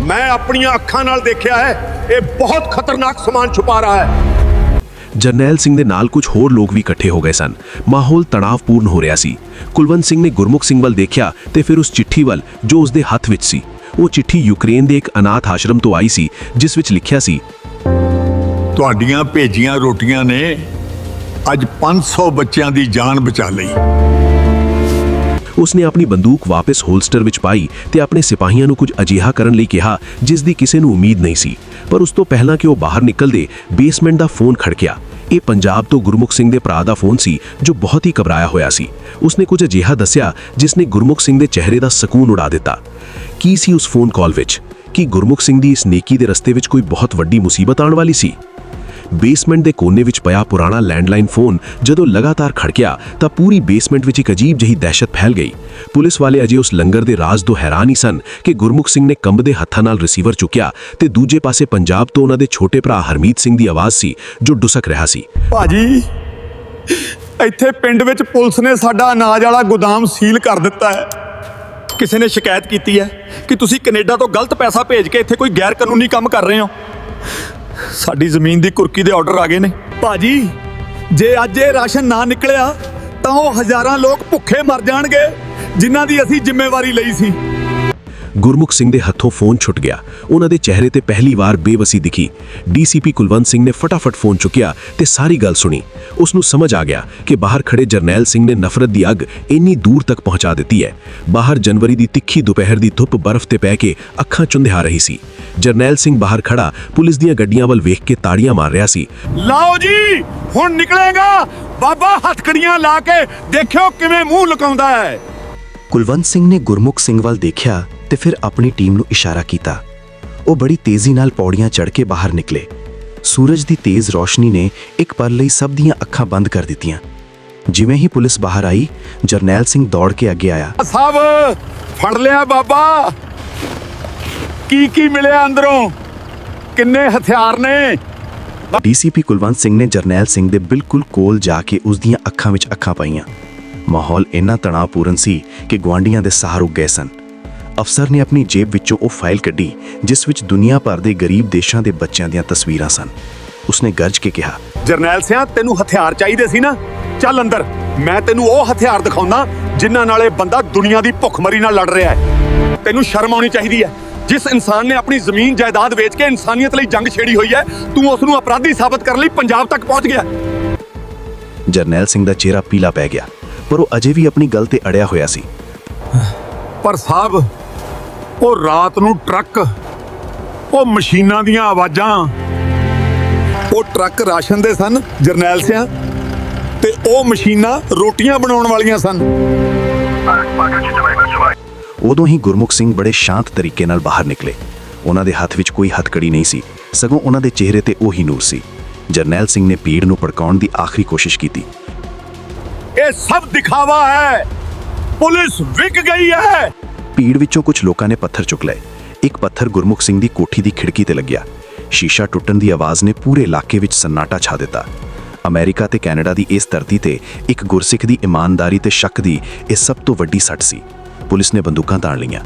ਮੈਂ ਆਪਣੀਆਂ ਅੱਖਾਂ ਨਾਲ ਦੇਖਿਆ ਹੈ, ਇਹ ਬਹੁਤ ਖਤਰਨਾਕ ਸਮਾਨ ਛੁਪਾ ਰਿਹਾ ਹੈ। ਜਰਨੈਲ ਸਿੰਘ ਦੇ ਨਾਲ ਕੁਝ ਹੋਰ ਲੋਕ ਵੀ ਇਕੱਠੇ ਹੋ ਗਏ ਸਨ। ਮਾਹੌਲ ਤਣਾਅਪੂਰਨ ਹੋ ਰਿਹਾ ਸੀ। ਕੁਲਵੰਤ ਸਿੰਘ ਨੇ ਗੁਰਮੁਖ ਸਿੰਘ ਵੱਲ ਦੇਖਿਆ ਤੇ ਫਿਰ ਉਸ ਚਿੱਠੀ ਵੱਲ, ਜੋ ਉਸ ਦੇ ਹੱਥ ਵਿੱਚ ਸੀ। ਉਹ ਚਿੱਠੀ ਯੂਕਰੇਨ ਦੇ ਇੱਕ ਅਨਾਥ ਆਸ਼ਰਮ ਤੋਂ ਆਈ ਸੀ, ਜਿਸ ਵਿੱਚ ਲਿਖਿਆ ਸੀ, ਤੁਹਾਡੀਆਂ ਭੇਜੀਆਂ ਰੋਟੀਆਂ ਨੇ ਅੱਜ 500 ਬੱਚਿਆਂ ਦੀ ਜਾਨ ਬਚਾ ਲਈ। ਉਸਨੇ ਆਪਣੀ ਬੰਦੂਕ ਵਾਪਸ ਹੋਲਸਟਰ ਵਿੱਚ ਪਾਈ ਤੇ ਆਪਣੇ ਸਿਪਾਹੀਆਂ ਨੂੰ ਕੁਝ ਅਜਿਹਾ ਕਰਨ ਲਈ ਕਿਹਾ, ਜਿਸ ਦੀ ਕਿਸੇ ਨੂੰ ਉਮੀਦ ਨਹੀਂ ਸੀ। ਪਰ ਉਸ ਤੋਂ ਪਹਿਲਾਂ ਕਿ ਉਹ ਬਾਹਰ ਨਿਕਲਦੇ, ਬੇਸਮੈਂਟ ਦਾ ਫੋਨ ਖੜਕਿਆ। ਇਹ ਪੰਜਾਬ ਤੋਂ ਗੁਰਮੁਖ ਸਿੰਘ ਦੇ ਭਰਾ ਦਾ ਫੋਨ ਸੀ, ਜੋ ਬਹੁਤ ਹੀ ਘਬਰਾਇਆ ਹੋਇਆ ਸੀ। ਉਸਨੇ ਕੁਝ ਅਜਿਹਾ ਦੱਸਿਆ ਜਿਸ ਨੇ ਗੁਰਮੁਖ ਸਿੰਘ ਦੇ ਚਿਹਰੇ ਦਾ ਸਕੂਨ ਉਡਾ ਦਿੱਤਾ। ਕੀ ਸੀ ਉਸ ਫੋਨ ਕਾਲ ਵਿੱਚ? ਕੀ ਗੁਰਮੁਖ ਸਿੰਘ ਦੀ ਇਸ ਨੇਕੀ ਦੇ ਰਸਤੇ ਵਿੱਚ ਕੋਈ ਬਹੁਤ ਵੱਡੀ ਮੁਸੀਬਤ ਆਉਣ ਵਾਲੀ ਸੀ? ਬੇਸਮੈਂਟ ਦੇ ਕੋਨੇ ਵਿੱਚ ਪਿਆ ਪੁਰਾਣਾ ਲੈਂਡਲਾਈਨ ਫੋਨ ਜਦੋਂ ਲਗਾਤਾਰ ਖੜਕਿਆ ਤਾਂ ਪੂਰੀ ਬੇਸਮੈਂਟ ਵਿੱਚ ਇੱਕ ਅਜੀਬ ਜਿਹੀ ਦਹਿਸ਼ਤ ਫੈਲ ਗਈ। ਪੁਲਿਸ ਵਾਲੇ ਅਜੇ ਉਸ ਲੰਗਰ ਦੇ ਰਾਜ਼ ਤੋਂ ਹੈਰਾਨ ਹੀ ਸਨ ਕਿ ਗੁਰਮੁਖ ਸਿੰਘ ਨੇ ਕੰਬਦੇ ਹੱਥਾਂ ਨਾਲ ਰਿਸੀਵਰ ਚੁੱਕਿਆ ਤੇ ਦੂਜੇ ਪਾਸੇ ਪੰਜਾਬ ਤੋਂ ਉਹਨਾਂ ਦੇ ਛੋਟੇ ਭਰਾ ਹਰਮੀਤ ਸਿੰਘ ਦੀ ਆਵਾਜ਼ ਸੀ ਜੋ ਡੁਸਕ ਰਿਹਾ ਸੀ। ਭਾਜੀ, ਇੱਥੇ ਪਿੰਡ ਵਿੱਚ ਪੁਲਿਸ ਨੇ ਸਾਡਾ ਅਨਾਜ ਵਾਲਾ ਗੋਦਾਮ ਸੀਲ ਕਰ ਦਿੱਤਾ ਹੈ। ਕਿਸੇ ਨੇ ਸ਼ਿਕਾਇਤ ਕੀਤੀ ਹੈ ਕਿ ਤੁਸੀਂ ਕੈਨੇਡਾ ਤੋਂ ਗਲਤ ਪੈਸਾ ਭੇਜ ਕੇ ਇੱਥੇ ਕੋਈ ਗੈਰ ਕਾਨੂੰਨੀ ਕੰਮ ਕਰ ਰਹੇ ਹੋ? ਸਾਡੀ ਜ਼ਮੀਨ ਦੀ ਕੁਰਕੀ ਦੇ ਆਰਡਰ ਆ ਗਏ ਨੇ। ਭਾਜੀ, ਜੇ ਅੱਜ ਇਹ ਰਾਸ਼ਨ ਨਾ ਨਿਕਲਿਆ, ਤਾਂ ਉਹ ਹਜ਼ਾਰਾਂ ਲੋਕ ਭੁੱਖੇ ਮਰ ਜਾਣਗੇ, ਜਿਨ੍ਹਾਂ ਦੀ ਅਸੀਂ ਜ਼ਿੰਮੇਵਾਰੀ ਲਈ ਸੀ। ਗੁਰਮੁਖ ਸਿੰਘ ਦੇ ਹੱਥੋਂ ਫੋਨ ਛੁੱਟ ਗਿਆ। ਉਹਨਾਂ ਦੇ ਚਿਹਰੇ ਤੇ ਪਹਿਲੀ ਵਾਰ ਬੇਵਸੀ ਦਿਖੀ। ਡੀਸੀਪੀ ਕੁਲਵੰਤ ਸਿੰਘ ਨੇ ਫਟਾਫਟ ਫੋਨ ਚੁੱਕਿਆ ਤੇ ਸਾਰੀ ਗੱਲ ਸੁਣੀ। ਉਸ ਨੂੰ ਸਮਝ ਆ ਗਿਆ ਕਿ ਬਾਹਰ ਖੜੇ ਜਰਨੈਲ ਸਿੰਘ ਨੇ ਨਫ਼ਰਤ ਦੀ ਅੱਗ ਇੰਨੀ ਦੂਰ ਤੱਕ ਪਹੁੰਚਾ ਦਿੱਤੀ ਹੈ। ਬਾਹਰ ਜਨਵਰੀ ਦੀ ਤਿੱਖੀ ਦੁਪਹਿਰ ਦੀ ਧੁੱਪ ਬਰਫ਼ ਤੇ ਪੈ ਕੇ ਅੱਖਾਂ ਚੁੰਧਿਆ ਰਹੀ ਸੀ। ਜਰਨੈਲ ਸਿੰਘ ਬਾਹਰ ਖੜਾ ਪੁਲਿਸ ਦੀਆਂ ਗੱਡੀਆਂ ਵੱਲ ਵੇਖ ਕੇ ਤਾੜੀਆਂ ਮਾਰ ਰਿਹਾ ਸੀ। ਲਓ ਜੀ ਹੁਣ ਨਿਕਲੇਗਾ। ਬਾਬਾ ਹੱਥਕੜੀਆਂ ਲਾ ਕੇ ਦੇਖਿਓ ਕਿਵੇਂ ਮੂੰਹ ਲੁਕਾਉਂਦਾ ਹੈ। ਕੁਲਵੰਤ ਸਿੰਘ ਨੇ ਗੁਰਮੁਖ ਸਿੰਘ ਵੱਲ ਦੇਖਿਆ ਤੇ ਫਿਰ ਆਪਣੀ ਟੀਮ ਨੂੰ ਇਸ਼ਾਰਾ ਕੀਤਾ। ਉਹ ਬੜੀ ਤੇਜ਼ੀ ਨਾਲ ਪੌੜੀਆਂ ਚੜ੍ਹ ਕੇ ਬਾਹਰ ਨਿਕਲੇ। ਸੂਰਜ ਦੀ ਤੇਜ਼ ਰੋਸ਼ਨੀ ਨੇ ਇੱਕ ਪਲ ਲਈ ਸਭ ਦੀਆਂ ਅੱਖਾਂ ਬੰਦ ਕਰ ਦਿੱਤੀਆਂ। ਜਿਵੇਂ ਹੀ ਪੁਲਿਸ ਬਾਹਰ ਆਈ ਜਰਨੈਲ ਸਿੰਘ ਦੌੜ ਕੇ ਅੱਗੇ ਆਇਆ। ਸਾਹਿਬ ਫੜ ਲਿਆ ਬਾਬਾ। ਕੀ ਕੀ ਮਿਲਿਆ ਅੰਦਰੋਂ? ਕਿੰਨੇ ਹਥਿਆਰ ਨੇ? ਡੀਸੀਪੀ ਕੁਲਵੰਤ ਸਿੰਘ ਨੇ ਜਰਨੈਲ ਸਿੰਘ ਦੇ ਬਿਲਕੁਲ ਕੋਲ ਜਾ ਕੇ ਉਸ ਦੀਆਂ ਅੱਖਾਂ ਵਿੱਚ ਅੱਖਾਂ ਪਾਈਆਂ। ਮਾਹੌਲ ਇੰਨਾ ਤਣਾਅਪੂਰਨ ਸੀ ਕਿ ਗੁਆਂਢੀਆਂ ਦੇ ਸਾਹ ਰੁਕ ਗਏ ਸਨ। ਅਫਸਰ ਨੇ ਆਪਣੀ ਜੇਬ ਵਿੱਚੋਂ ਉਹ ਫਾਈਲ ਕੱਢੀ ਜਿਸ ਵਿੱਚ ਦੁਨੀਆ ਭਰ ਦੇ ਗਰੀਬ ਦੇਸ਼ਾਂ ਦੇ ਬੱਚਿਆਂ ਦੀਆਂ ਤਸਵੀਰਾਂ ਸਨ। ਉਸਨੇ ਗਰਜ ਕੇ ਕਿਹਾ ਜਰਨੈਲ ਸਿਆਂ ਤੈਨੂੰ ਹਥਿਆਰ ਚਾਹੀਦੇ ਸੀ ਨਾ? ਚੱਲ ਅੰਦਰ ਮੈਂ ਤੈਨੂੰ ਉਹ ਹਥਿਆਰ ਦਿਖਾਉਂਦਾ ਜਿਨ੍ਹਾਂ ਨਾਲ ਇਹ ਬੰਦਾ ਦੁਨੀਆ ਦੀ ਭੁੱਖਮਰੀ ਨਾਲ ਲੜ ਰਿਹਾ ਹੈ। ਤੈਨੂੰ ਸ਼ਰਮ ਆਉਣੀ ਚਾਹੀਦੀ ਹੈ। ਜਿਸ ਇਨਸਾਨ ਨੇ ਆਪਣੀ ਜ਼ਮੀਨ ਜਾਇਦਾਦ ਵੇਚ ਕੇ ਇਨਸਾਨੀਅਤ ਲਈ ਜੰਗ ਛੇੜੀ ਹੋਈ ਹੈ ਤੂੰ ਉਸ ਨੂੰ ਅਪਰਾਧੀ ਸਾਬਤ ਕਰਨ ਲਈ ਪੰਜਾਬ ਤੱਕ ਪਹੁੰਚ ਗਿਆ ਜਰਨੈਲ ਸਿੰਘ ਦਾ ਚਿਹਰਾ ਪੀਲਾ ਪੈ ਗਿਆ ਪਰ ਉਹ ਅਜੇ ਵੀ ਆਪਣੀ ਗੱਲ ਤੇ ਅੜਿਆ ਹੋਇਆ ਸੀ। ਪਰ ਸਾਹਿਬ ਉਹ ਰਾਤ ਨੂੰ ਟਰੱਕ ਉਹ ਮਸ਼ੀਨਾਂ ਦੀਆਂ ਆਵਾਜ਼ਾਂ। ਉਹ ਟਰੱਕ ਰਾਸ਼ਨ ਦੇ ਸਨ ਜਰਨੈਲ ਸਿਆਂ ਤੇ ਉਹ ਮਸ਼ੀਨਾਂ ਰੋਟੀਆਂ ਬਣਾਉਣ ਵਾਲੀਆਂ ਸਨ। ਉਦੋਂ ਹੀ ਗੁਰਮੁਖ ਸਿੰਘ ਬੜੇ ਸ਼ਾਂਤ ਤਰੀਕੇ ਨਾਲ ਬਾਹਰ ਨਿਕਲੇ। ਉਹਨਾਂ ਦੇ ਹੱਥ ਵਿੱਚ ਕੋਈ ਹੱਥਕੜੀ ਨਹੀਂ ਸੀ ਸਗੋਂ ਉਹਨਾਂ ਦੇ ਚਿਹਰੇ ਤੇ ਉਹੀ ਨੂਰ ਸੀ। ਜਰਨੈਲ ਸਿੰਘ ਨੇ ਭੀੜ ਨੂੰ ਭੜਕਾਉਣ ਦੀ ਆਖਰੀ ਕੋਸ਼ਿਸ਼ ਕੀਤੀ। ਇਹ ਸਭ ਦਿਖਾਵਾ ਹੈ। ਪੁਲਿਸ ਵਿਕ ਗਈ ਹੈ। ਭੀੜ ਵਿੱਚੋਂ ਕੁਝ ਲੋਕਾਂ ਨੇ ਪੱਥਰ ਚੁੱਕ ਲਏ। ਇੱਕ ਪੱਥਰ ਗੁਰਮੁਖ ਸਿੰਘ ਦੀ ਕੋਠੀ ਦੀ ਖਿੜਕੀ ਤੇ ਲੱਗਿਆ। ਸ਼ੀਸ਼ਾ ਟੁੱਟਣ ਦੀ ਆਵਾਜ਼ ਨੇ ਪੂਰੇ ਇਲਾਕੇ ਵਿੱਚ ਸੰਨਾਟਾ ਛਾ ਦਿੱਤਾ। ਅਮਰੀਕਾ ਤੇ ਕੈਨੇਡਾ ਦੀ ਇਸ ਧਰਤੀ ਤੇ ਇੱਕ ਗੁਰਸਿੱਖ ਦੀ ਇਮਾਨਦਾਰੀ ਤੇ ਸ਼ੱਕ ਦੀ ਇਹ ਸਭ ਤੋਂ ਵੱਡੀ ਸੱਟ ਸੀ। ਪੁਲਿਸ ਨੇ ਬੰਦੂਕਾਂ ਤਾਣ ਲਈਆਂ।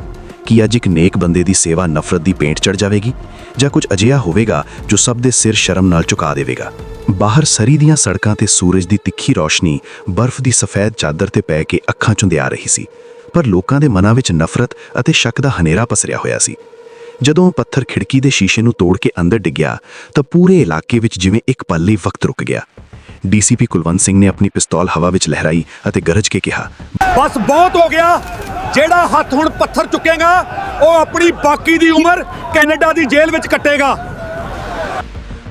ਕੀ ਅੱਜ ਇੱਕ ਨੇਕ ਬੰਦੇ ਦੀ ਸੇਵਾ ਨਫ਼ਰਤ ਦੀ ਪੇਂਟ ਚੜ ਜਾਵੇਗੀ? ਜਾਂ ਕੁਝ ਅਜਿਹਾ ਹੋਵੇਗਾ ਜੋ ਸਭ ਦੇ ਸਿਰ ਸ਼ਰਮ ਨਾਲ ਝੁਕਾ ਦੇਵੇਗਾ? ਬਾਹਰ ਸਰੀ ਦੀਆਂ ਸੜਕਾਂ ਤੇ ਸੂਰਜ ਦੀ ਤਿੱਖੀ ਰੌਸ਼ਨੀ ਬਰਫ਼ ਦੀ ਸਫੈਦ ਚਾਦਰ ਤੇ ਪੈ ਕੇ ਅੱਖਾਂ ਚੁੰਦਿਆ ਰਹੀ ਸੀ। ਪਰ ਲੋਕਾਂ ਦੇ ਮਨਾਂ ਵਿੱਚ ਨਫ਼ਰਤ ਅਤੇ ਸ਼ੱਕ ਦਾ ਹਨੇਰਾ ਪਸਰਿਆ ਹੋਇਆ ਸੀ। ਜਦੋਂ ਪੱਥਰ ਖਿੜਕੀ ਦੇ ਸ਼ੀਸ਼ੇ ਨੂੰ ਤੋੜ ਕੇ ਅੰਦਰ ਡਿੱਗਿਆ ਤਾਂ ਪੂਰੇ ਇਲਾਕੇ ਵਿੱਚ ਜਿਵੇਂ ਇੱਕ ਪਲ ਲਈ ਵਕਤ ਰੁਕ ਗਿਆ। ਡੀਸੀਪੀ ਕੁਲਵੰਤ ਸਿੰਘ ਨੇ ਆਪਣੀ ਪਿਸਤੌਲ ਹਵਾ ਵਿੱਚ ਲਹਿਰਾਈ ਅਤੇ ਗਰਜ ਕੇ ਕਿਹਾ ਬਸ ਬਹੁਤ ਹੋ ਗਿਆ। ਜਿਹੜਾ ਹੱਥ ਹੁਣ ਪੱਥਰ ਚੁੱਕੇਗਾ ਉਹ ਆਪਣੀ ਬਾਕੀ ਦੀ ਉਮਰ ਕੈਨੇਡਾ ਦੀ ਜੇਲ੍ਹ ਵਿੱਚ ਕੱਟੇਗਾ।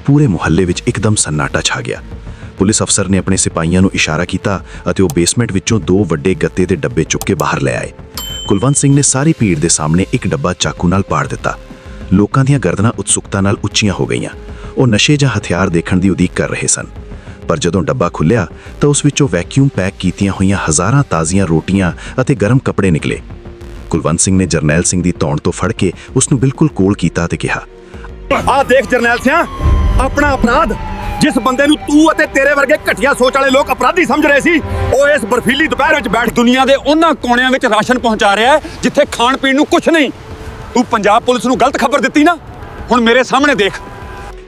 ਪੂਰੇ ਮੁਹੱਲੇ ਵਿੱਚ ਇੱਕਦਮ ਸੰਨਾਟਾ ਛਾ ਗਿਆ। ਪੁਲਿਸ ਅਫਸਰ ਨੇ ਆਪਣੇ ਸਿਪਾਹੀਆਂ ਨੂੰ ਇਸ਼ਾਰਾ ਕੀਤਾ ਅਤੇ ਉਹ ਬੇਸਮੈਂਟ ਵਿੱਚੋਂ ਦੋ ਵੱਡੇ ਗੱਤੇ ਦੇ ਡੱਬੇ ਚੁੱਕ ਕੇ ਬਾਹਰ ਲੈ ਆਏ। ਕੁਲਵੰਤ ਸਿੰਘ ਨੇ ਸਾਰੀ ਭੀੜ ਦੇ ਸਾਹਮਣੇ ਇੱਕ ਡੱਬਾ ਚਾਕੂ ਨਾਲ ਪਾੜ ਦਿੱਤਾ। ਲੋਕਾਂ ਦੀਆਂ ਗਰਦਨਾਂ ਉਤਸੁਕਤਾ ਨਾਲ ਉੱਚੀਆਂ ਹੋ ਗਈਆਂ। ਉਹ ਨਸ਼ੇ ਜਾਂ ਹਥਿਆਰ ਦੇਖਣ ਦੀ ਉਡੀਕ ਕਰ ਰਹੇ ਸਨ। ਪਰ ਜਦੋਂ ਡੱਬਾ ਖੁੱਲਿਆ ਤਾਂ ਉਸ ਵਿੱਚੋਂ ਵੈਕਿਊਮ ਪੈਕ ਕੀਤੀਆਂ ਹੋਈਆਂ ਹਜ਼ਾਰਾਂ ਤਾਜ਼ੀਆਂ ਰੋਟੀਆਂ ਅਤੇ ਗਰਮ ਕੱਪੜੇ ਨਿਕਲੇ। ਕੁਲਵੰਤ ਸਿੰਘ ਨੇ ਜਰਨੈਲ ਸਿੰਘ ਦੀ ਤੌਣ ਤੋਂ ਫੜ ਕੇ ਉਸ ਨੂੰ ਬਿਲਕੁਲ ਕੋਲ ਕੀਤਾ ਤੇ ਕਿਹਾ ਆਹ ਦੇਖ ਜਰਨੈਲ ਸਿਆਂ, ਆਪਣਾ ਅਪਰਾਧ, ਜਿਸ ਬੰਦੇ ਨੂੰ ਤੂੰ ਅਤੇ ਤੇਰੇ ਵਰਗੇ ਘਟੀਆ ਸੋਚ ਵਾਲੇ ਲੋਕ ਅਪਰਾਧੀ ਸਮਝ ਰਹੇ ਸੀ, ਉਹ ਇਸ ਬਰਫੀਲੀ ਦੁਪਹਿਰ ਵਿੱਚ ਬੈਠ ਦੁਨੀਆ ਦੇ ਉਹਨਾਂ ਕੋਨਿਆਂ ਵਿੱਚ ਰਾਸ਼ਨ ਪਹੁੰਚਾ ਰਿਹਾ ਹੈ, ਜਿੱਥੇ ਖਾਣ ਪੀਣ ਨੂੰ ਕੁਝ ਨਹੀਂ। ਤੂੰ ਪੰਜਾਬ ਪੁਲਿਸ ਨੂੰ ਗਲਤ ਖਬਰ ਦਿੱਤੀ ਨਾ? ਹੁਣ ਮੇਰੇ ਸਾਹਮਣੇ ਦੇਖ।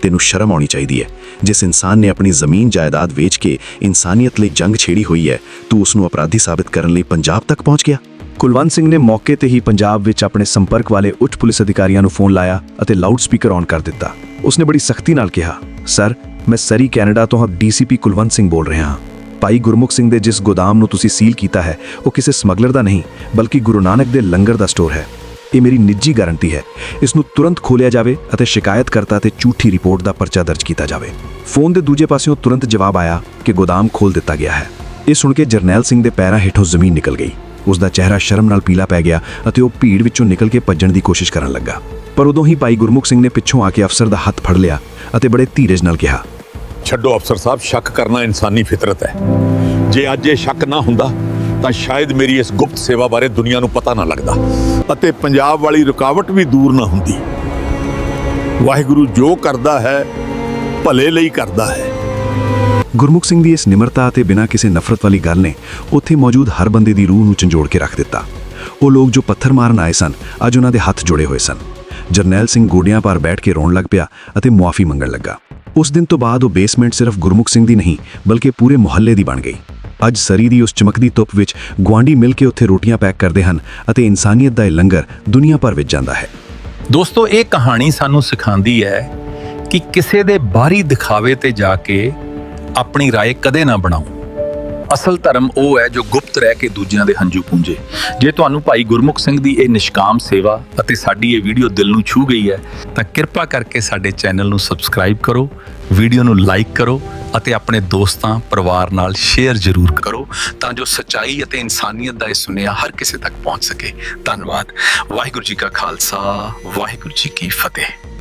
ਤੈਨੂੰ ਸ਼ਰਮ ਆਉਣੀ ਚਾਹੀਦੀ ਹੈ। ਜਿਸ ਇਨਸਾਨ ਨੇ ਆਪਣੀ ਜ਼ਮੀਨ ਜਾਇਦਾਦ ਵੇਚ ਕੇ ਇਨਸਾਨੀਅਤ ਲਈ ਜੰਗ ਛੇੜੀ ਹੋਈ ਹੈ, ਤੂੰ ਉਸ ਨੂੰ ਅਪਰਾਧੀ ਸਾਬਿਤ ਕਰਨ ਲਈ ਪੰਜਾਬ ਤੱਕ ਪਹੁੰਚ ਗਿਆ। ਕੁਲਵੰਤ ਸਿੰਘ ਨੇ ਮੌਕੇ ਤੇ ਹੀ ਪੰਜਾਬ ਵਿੱਚ ਆਪਣੇ ਸੰਪਰਕ ਵਾਲੇ ਉੱਚ ਪੁਲਿਸ ਅਧਿਕਾਰੀਆਂ ਨੂੰ ਫੋਨ ਲਾਇਆ ਅਤੇ ਲਾਊਡ ਸਪੀਕਰ ਔਨ ਕਰ ਦਿੱਤਾ। ਉਸਨੇ ਬੜੀ ਸਖਤੀ ਨਾਲ ਕਿਹਾ, ਸਰ, ਮੈਂ ਸਰੀ ਕੈਨੇਡਾ ਤੋਂ ਡੀਸੀਪੀ ਕੁਲਵੰਤ ਸਿੰਘ ਬੋਲ ਰਿਹਾ ਹਾਂ। ਭਾਈ ਗੁਰਮੁਖ ਸਿੰਘ ਦੇ ਜਿਸ ਗੋਦਾਮ ਨੂੰ ਤੁਸੀਂ ਸੀਲ ਕੀਤਾ ਹੈ, ਉਹ ਕਿਸੇ ਸਮਗਲਰ ਦਾ ਨਹੀਂ, ਬਲਕਿ ਗੁਰੂ ਨਾਨਕ ਦੇ ਲੰਗਰ ਦਾ ਸਟੋਰ ਹੈ। ਇਹ ਮੇਰੀ ਨਿੱਜੀ ਗਾਰੰਟੀ ਹੈ। ਇਸ ਨੂੰ ਤੁਰੰਤ ਖੋਲਿਆ ਜਾਵੇ ਅਤੇ ਸ਼ਿਕਾਇਤਕਰਤਾ ਤੇ ਝੂਠੀ ਰਿਪੋਰਟ ਦਾ ਪਰਚਾ ਦਰਜ ਕੀਤਾ ਜਾਵੇ। ਫੋਨ ਦੇ ਦੂਜੇ ਪਾਸਿਓਂ ਤੁਰੰਤ ਜਵਾਬ ਆਇਆ ਕਿ ਗੋਦਾਮ ਖੋਲ ਦਿੱਤਾ ਗਿਆ ਹੈ। ਇਹ ਸੁਣ ਕੇ ਜਰਨੈਲ ਸਿੰਘ ਦੇ ਪੈਰਾਂ ਹੇਠੋਂ ਜ਼ਮੀਨ ਨਿਕਲ ਗਈ। ਉਸ ਦਾ ਚਿਹਰਾ ਸ਼ਰਮ ਨਾਲ ਪੀਲਾ ਪੈ ਗਿਆ ਅਤੇ ਉਹ ਭੀੜ ਵਿੱਚੋਂ ਨਿਕਲ ਕੇ ਭੱਜਣ ਦੀ ਕੋਸ਼ਿਸ਼ ਕਰਨ ਲੱਗਾ। ਪਰ ਉਦੋਂ ਹੀ ਭਾਈ ਗੁਰਮੁਖ ਸਿੰਘ ਨੇ ਪਿੱਛੋਂ ਆ ਕੇ ਅਫਸਰ ਦਾ ਹੱਥ ਫੜ ਲਿਆ ਅਤੇ ਬੜੇ ਧੀਰਜ ਨਾਲ ਕਿਹਾ, ਛੱਡੋ ਅਫਸਰ ਸਾਹਿਬ, ਸ਼ੱਕ ਕਰਨਾ ਇਨਸਾਨੀ ਫਿਤਰਤ ਹੈ। ਜੇ ਅੱਜ ਇਹ ਸ਼ੱਕ ਨਾ ਹੁੰਦਾ, ਤਾਂ ਸ਼ਾਇਦ ਮੇਰੀ ਇਸ ਗੁਪਤ ਸੇਵਾ ਬਾਰੇ ਦੁਨੀਆ ਨੂੰ ਪਤਾ ਨਾ ਲੱਗਦਾ ਅਤੇ ਪੰਜਾਬ ਵਾਲੀ ਰੁਕਾਵਟ ਵੀ ਦੂਰ ਨਾ ਹੁੰਦੀ। ਵਾਹਿਗੁਰੂ ਜੋ ਕਰਦਾ ਹੈ, ਭਲੇ ਲਈ ਕਰਦਾ ਹੈ। ਗੁਰਮੁਖ ਸਿੰਘ ਦੀ ਇਸ ਨਿਮਰਤਾ ਅਤੇ ਬਿਨਾਂ ਕਿਸੇ ਨਫ਼ਰਤ ਵਾਲੀ ਗੱਲ ਨੇ ਉੱਥੇ ਮੌਜੂਦ ਹਰ ਬੰਦੇ ਦੀ ਰੂਹ ਨੂੰ ਝੰਜੋੜ ਕੇ ਰੱਖ ਦਿੱਤਾ। ਉਹ ਲੋਕ ਜੋ ਪੱਥਰ ਮਾਰਨ ਆਏ ਸਨ, ਅੱਜ ਉਹਨਾਂ ਦੇ ਹੱਥ ਜੁੜੇ ਹੋਏ ਸਨ। ਜਰਨੈਲ ਸਿੰਘ ਗੋਡਿਆਂ ਪਰ ਬੈਠ ਕੇ ਰੋਣ ਲੱਗ ਪਿਆ ਅਤੇ ਮੁਆਫੀ ਮੰਗਣ ਲੱਗਾ। ਉਸ ਦਿਨ ਤੋਂ ਬਾਅਦ ਉਹ ਬੇਸਮੈਂਟ ਸਿਰਫ ਗੁਰਮੁਖ ਸਿੰਘ ਦੀ ਨਹੀਂ, ਬਲਕਿ ਪੂਰੇ ਮੁਹੱਲੇ ਦੀ ਬਣ ਗਈ। ਅੱਜ ਸਰੀ ਦੀ ਉਸ ਚਮਕਦੀ ਧੁੱਪ ਵਿੱਚ ਗੁਆਂਢੀ ਮਿਲ ਕੇ ਉੱਥੇ ਰੋਟੀਆਂ ਪੈਕ ਕਰਦੇ ਹਨ ਅਤੇ ਇਨਸਾਨੀਅਤ ਦਾ ਇਹ ਲੰਗਰ ਦੁਨੀਆ ਭਰ ਵਿੱਚ ਜਾਂਦਾ ਹੈ। ਦੋਸਤੋ, ਇਹ ਕਹਾਣੀ ਸਾਨੂੰ ਸਿਖਾਉਂਦੀ ਹੈ ਕਿ ਕਿਸੇ ਦੇ ਬਾਹਰੀ ਦਿਖਾਵੇ ਤੇ ਜਾ ਕੇ ਆਪਣੀ رائے ਕਦੇ ਨਾ ਬਣਾਓ ਅਸਲ ਧਰਮ ਉਹ ਹੈ ਜੋ ਗੁਪਤ ਰਹਿ ਕੇ ਦੂਜਿਆਂ ਦੇ ਹੰਝੂ ਪੂੰਝੇ ਜੇ ਤੁਹਾਨੂੰ ਭਾਈ ਗੁਰਮੁਖ ਸਿੰਘ ਦੀ ਇਹ ਨਿਸ਼ਕਾਮ ਸੇਵਾ ਅਤੇ ਸਾਡੀ ਇਹ ਵੀਡੀਓ ਦਿਲ ਨੂੰ ਛੂ ਗਈ ਹੈ ਤਾਂ ਕਿਰਪਾ ਕਰਕੇ ਸਾਡੇ ਚੈਨਲ ਨੂੰ ਸਬਸਕ੍ਰਾਈਬ ਕਰੋ ਵੀਡੀਓ ਨੂੰ ਲਾਈਕ ਕਰੋ ਅਤੇ ਆਪਣੇ ਦੋਸਤਾਂ ਪਰਿਵਾਰ ਨਾਲ ਸ਼ੇਅਰ ਜ਼ਰੂਰ ਕਰੋ ਤਾਂ ਜੋ ਸਚਾਈ ਅਤੇ ਇਨਸਾਨੀਅਤ ਦਾ ਇਹ ਸੁਨੇਹਾ ਹਰ ਕਿਸੇ ਤੱਕ ਪਹੁੰਚ ਸਕੇ ਧੰਨਵਾਦ ਵਾਹਿਗੁਰੂ ਜੀ ਕਾ ਖਾਲਸਾ ਵਾਹਿਗੁਰੂ ਜੀ ਕੀ ਫਤਿਹ